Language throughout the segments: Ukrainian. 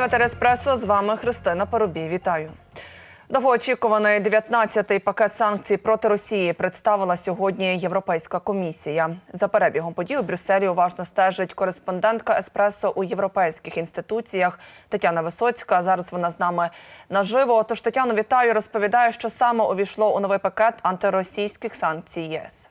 новини Еспресо. З вами Христина Парубій. Вітаю. Довгоочікуваний 19-й пакет санкцій проти Росії представила сьогодні Європейська комісія. За перебігом подій у Брюсселі уважно стежить кореспондентка Еспресо у європейських інституціях Тетяна Висоцька. Зараз вона з нами наживо. Тож Тетяно, вітаю. Розповідає, що саме увійшло у новий пакет антиросійських санкцій ЄС.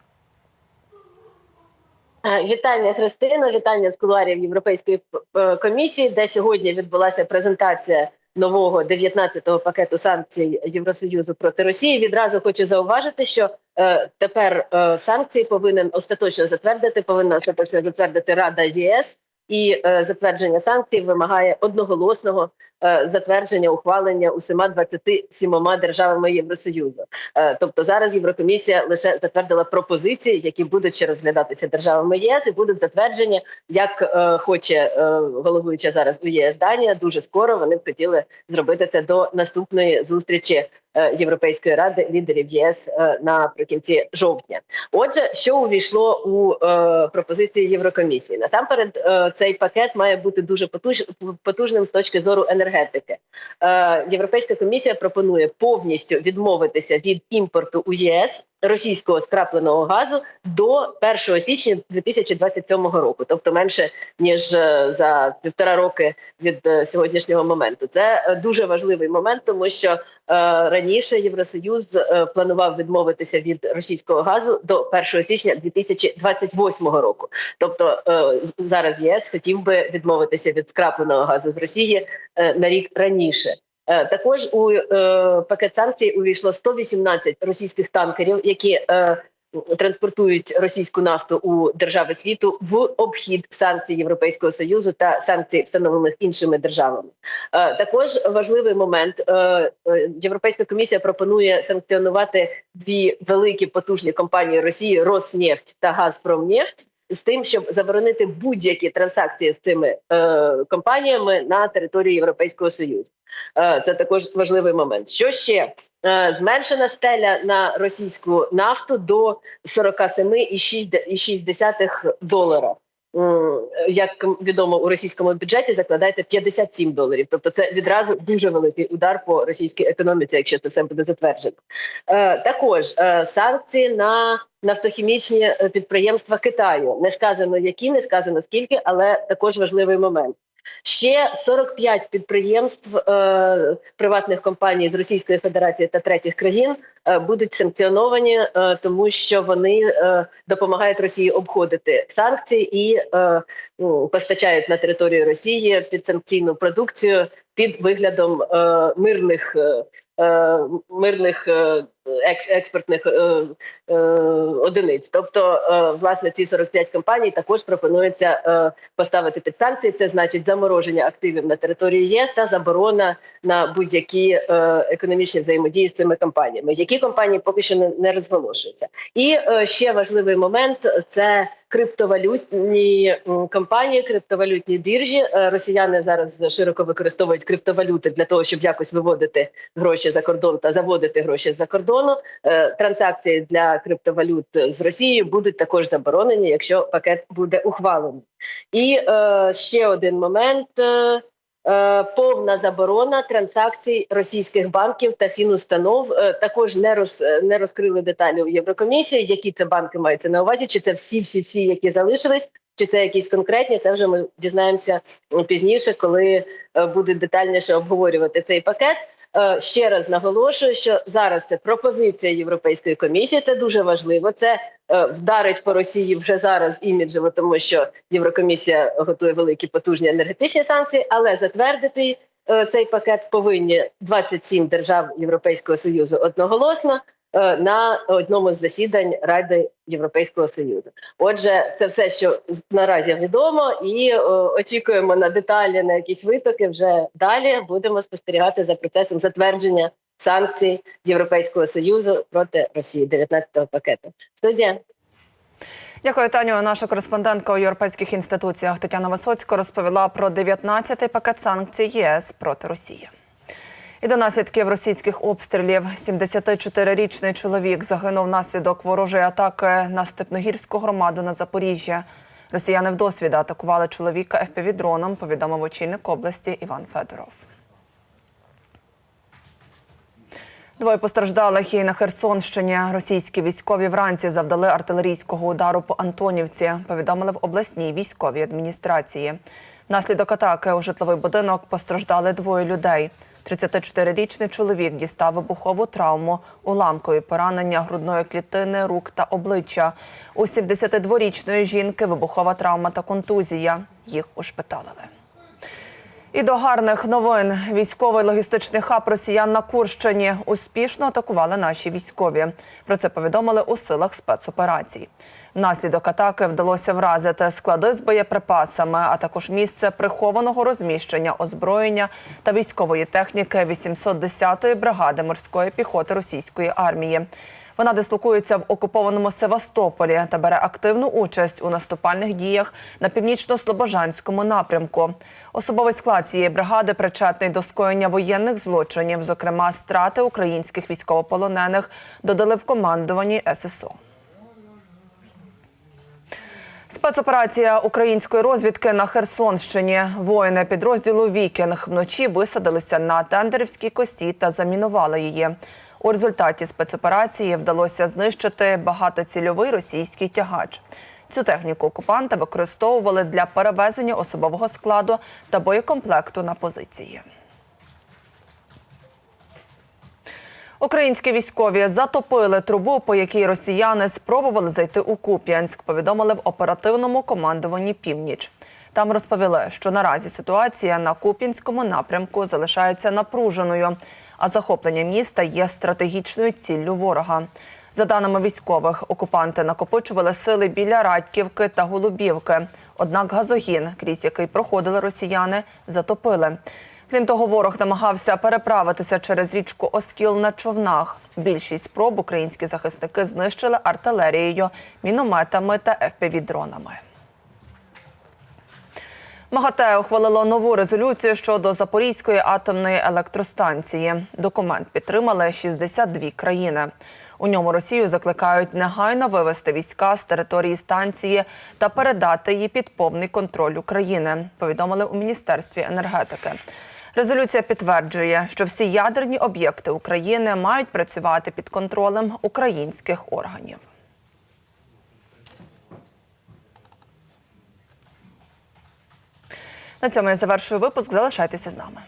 Е, Вітання Христино, вітання з кулуарів Європейської е, комісії, де сьогодні відбулася презентація нового 19-го пакету санкцій Євросоюзу проти Росії. Відразу хочу зауважити, що е, тепер е, санкції повинен остаточно затвердити, повинна остаточно затвердити Рада ЄС. І е, затвердження санкцій вимагає одноголосного затвердження ухвалення усіма 27 державами Євросоюзу. Е, тобто зараз Єврокомісія лише затвердила пропозиції, які будуть ще розглядатися державами ЄС, і будуть затверджені, як е, хоче е, головуюча зараз у ЄС Данія. Дуже скоро вони б хотіли зробити це до наступної зустрічі. е, Європейської ради лідерів ЄС е, наприкінці жовтня. Отже, що увійшло у е, пропозиції Єврокомісії? Насамперед, е, цей пакет має бути дуже потуж, потужним з точки зору енергетики. Е, Європейська комісія пропонує повністю відмовитися від імпорту у ЄС російського скрапленого газу до 1 січня 2027 року, тобто менше ніж е, за півтора роки від е, сьогоднішнього моменту. Це е, дуже важливий момент, тому що раніше Євросоюз планував відмовитися від російського газу до 1 січня 2028 року. Тобто зараз ЄС хотів би відмовитися від скрапленого газу з Росії на рік раніше. Е, Також у е, пакет санкцій увійшло 118 російських танкерів, які е, транспортують російську нафту у держави світу в обхід санкцій Європейського союзу та санкцій, встановлених іншими державами. Також важливий момент: Європейська комісія пропонує санкціонувати дві великі потужні компанії Росії Роснефть та Газпромнефть з тим, щоб заборонити будь-які транзакції з цими е, компаніями на території Європейського союзу. Е, це також важливий момент. Що ще е, зменшена стеля на російську нафту до 47,6 долара. Як відомо у російському бюджеті закладається 57 доларів. Тобто це відразу дуже великий удар по російській економіці, якщо це все буде затверджено. Е, також е, санкції на нафтохімічні е, підприємства Китаю. Не сказано які, не сказано скільки, але також важливий момент. Ще 45 підприємств е, приватних компаній з Російської Федерації та третіх країн будуть санкціоновані, е, тому що вони е, допомагають Росії обходити санкції і е, ну, постачають на територію Росії підсанкційну продукцію під виглядом е, мирних е, е, мирних е, експортних е, е, одиниць. Тобто, е, власне, ці 45 компаній також пропонується е, поставити під санкції. Це значить замороження активів на території ЄС та заборона на будь-які е, економічні взаємодії з цими компаніями. Які компанії поки що не, не розголошуються. І е, ще важливий момент це криптовалютні компанії, криптовалютні біржі. Е, Росіяни зараз широко використовують криптовалюти для того, щоб якось виводити гроші за кордон та заводити гроші з-за кордону. Е, Транзакції для криптовалют з Росією будуть також заборонені, якщо пакет буде ухвалений. І е, ще один момент. Е, повна заборона транзакцій російських банків та фінустанов Е, також не роз е, не розкрили деталі у Єврокомісії. Які це банки маються на увазі? Чи це всі, всі, всі, які залишились, чи це якісь конкретні? Це вже ми дізнаємося пізніше, коли буде детальніше обговорювати цей пакет. Е, Ще раз наголошую, що зараз це пропозиція Європейської комісії. Це дуже важливо. Це е, вдарить по Росії вже зараз іміджево, тому що Єврокомісія готує великі потужні енергетичні санкції, але затвердити е, цей пакет повинні 27 держав Європейського союзу одноголосно на одному з засідань Ради Європейського союзу. Отже, це все, що наразі відомо, і е, очікуємо на деталі, на якісь витоки. Вже далі будемо спостерігати за процесом затвердження санкцій Європейського союзу проти Росії 19-го пакету. Студія. Дякую, Таню. Наша кореспондентка у європейських інституціях Тетяна Висоцька розповіла про 19-й пакет санкцій ЄС проти Росії. І до наслідків російських обстрілів 74-річний чоловік загинув внаслідок ворожої атаки на Степногірську громаду на Запоріжжя. Росіяни вдосвіда атакували чоловіка ФПВ-дроном, повідомив очільник області Іван Федоров. Двоє постраждалих і на Херсонщині. Російські військові вранці завдали артилерійського удару по Антонівці. Повідомили в обласній військовій адміністрації. Внаслідок атаки у житловий будинок постраждали двоє людей. 34-річний чоловік дістав вибухову травму, уламкові поранення грудної клітини, рук та обличчя. У 72-річної жінки вибухова травма та контузія. Їх ушпиталили. І до гарних новин військовий логістичний хаб росіян на Курщині успішно атакували наші військові. Про це повідомили у силах спецоперацій. Внаслідок атаки вдалося вразити склади з боєприпасами, а також місце прихованого розміщення озброєння та військової техніки 810-ї бригади морської піхоти російської армії. Вона дислокується в окупованому Севастополі та бере активну участь у наступальних діях на північно-слобожанському напрямку. Особовий склад цієї бригади причетний до скоєння воєнних злочинів, зокрема страти українських військовополонених, додали в командуванні ССО. Спецоперація української розвідки на Херсонщині. Воїни підрозділу Вікінг вночі висадилися на тендерівській кості та замінували її. У результаті спецоперації вдалося знищити багатоцільовий російський тягач. Цю техніку окупанти використовували для перевезення особового складу та боєкомплекту на позиції. Українські військові затопили трубу, по якій росіяни спробували зайти у Куп'янськ. Повідомили в оперативному командуванні Північ. Там розповіли, що наразі ситуація на Куп'янському напрямку залишається напруженою, а захоплення міста є стратегічною ціллю ворога. За даними військових, окупанти накопичували сили біля Радьківки та Голубівки. Однак газогін, крізь який проходили росіяни, затопили. Крім того, ворог намагався переправитися через річку Оскіл на човнах. Більшість спроб українські захисники знищили артилерією, мінометами та ФПВ-дронами. МАГАТЕ ухвалило нову резолюцію щодо Запорізької атомної електростанції. Документ підтримали 62 країни. У ньому Росію закликають негайно вивести війська з території станції та передати її під повний контроль України. Повідомили у міністерстві енергетики. Резолюція підтверджує, що всі ядерні об'єкти України мають працювати під контролем українських органів. На цьому я завершую випуск. Залишайтеся з нами.